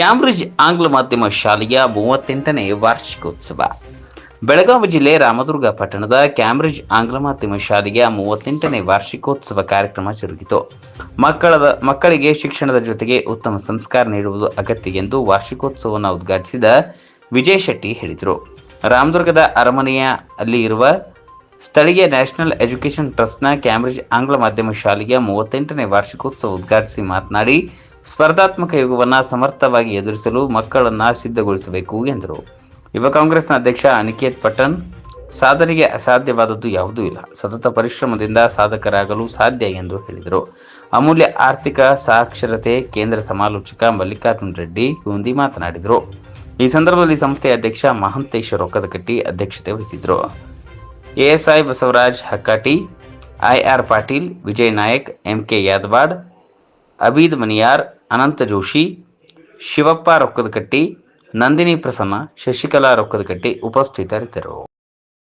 Cambridge ಆಂಗ್ಲ ಮಾಧ್ಯಮ ಶಾಲೆಯ ಮೂವತ್ತೆಂಟನೇ ವಾರ್ಷಿಕೋತ್ಸವ. ಬೆಳಗಾವಿ ಜಿಲ್ಲೆ ರಾಮದುರ್ಗ ಪಟ್ಟಣದ ಕ್ಯಾಂಬ್ರಿಡ್ಜ್ ಆಂಗ್ಲ ಮಾಧ್ಯಮ ಶಾಲೆಯ ಮೂವತ್ತೆಂಟನೇ ವಾರ್ಷಿಕೋತ್ಸವ ಕಾರ್ಯಕ್ರಮ ಜರುಗಿತು. ಮಕ್ಕಳ ಮಕ್ಕಳಿಗೆ ಶಿಕ್ಷಣದ ಜೊತೆಗೆ ಉತ್ತಮ ಸಂಸ್ಕಾರ ನೀಡುವುದು ಅಗತ್ಯ ಎಂದು ವಾರ್ಷಿಕೋತ್ಸವವನ್ನು ಉದ್ಘಾಟಿಸಿದ ವಿಜಯ್ ಶೆಟ್ಟಿ ಹೇಳಿದರು. ರಾಮದುರ್ಗದ ಅರಮನೆಯ ಅಲ್ಲಿ ಇರುವ ಸ್ಥಳೀಯ ನ್ಯಾಷನಲ್ ಎಜುಕೇಷನ್ ಟ್ರಸ್ಟ್ನ ಕ್ಯಾಂಬ್ರಿಡ್ಜ್ ಆಂಗ್ಲ ಮಾಧ್ಯಮ ಶಾಲೆಯ ಮೂವತ್ತೆಂಟನೇ ವಾರ್ಷಿಕೋತ್ಸವ ಉದ್ಘಾಟಿಸಿ ಮಾತನಾಡಿ ಸ್ಪರ್ಧಾತ್ಮಕ ಯುಗವನ್ನು ಸಮರ್ಥವಾಗಿ ಎದುರಿಸಲು ಮಕ್ಕಳನ್ನು ಸಿದ್ಧಗೊಳಿಸಬೇಕು ಎಂದರು. ಯುವ ಕಾಂಗ್ರೆಸ್ನ ಅಧ್ಯಕ್ಷ ಅನಿಕೇತ್ ಪಟನ್ ಸಾಧನೆಗೆ ಅಸಾಧ್ಯವಾದದ್ದು ಯಾವುದೂ ಇಲ್ಲ. ಸತತ ಪರಿಶ್ರಮದಿಂದ ಸಾಧಕರಾಗಲು ಸಾಧ್ಯ ಎಂದು ಹೇಳಿದರು. ಅಮೂಲ್ಯ ಆರ್ಥಿಕ ಸಾಕ್ಷರತೆ ಕೇಂದ್ರ ಸಮಾಲೋಚಕ ಮಲ್ಲಿಕಾರ್ಜುನ್ ರೆಡ್ಡಿ ಗುಂದಿ ಮಾತನಾಡಿದರು. ಈ ಸಂದರ್ಭದಲ್ಲಿ ಸಂಸ್ಥೆಯ ಅಧ್ಯಕ್ಷ ಮಹಂತೇಶ್ ರೊಕ್ಕದಕಟ್ಟಿ ಅಧ್ಯಕ್ಷತೆ ವಹಿಸಿದರು ASI Basavaraj Hakkati IR Patil, Vijay Nayak MK Yadawad Abid Maniyar Anant Joshi Shivappa Rokkadakatti Nandini Prasanna Shashikala Rokkadakatti ಉಪಸ್ಥಿತರಿದ್ದರು.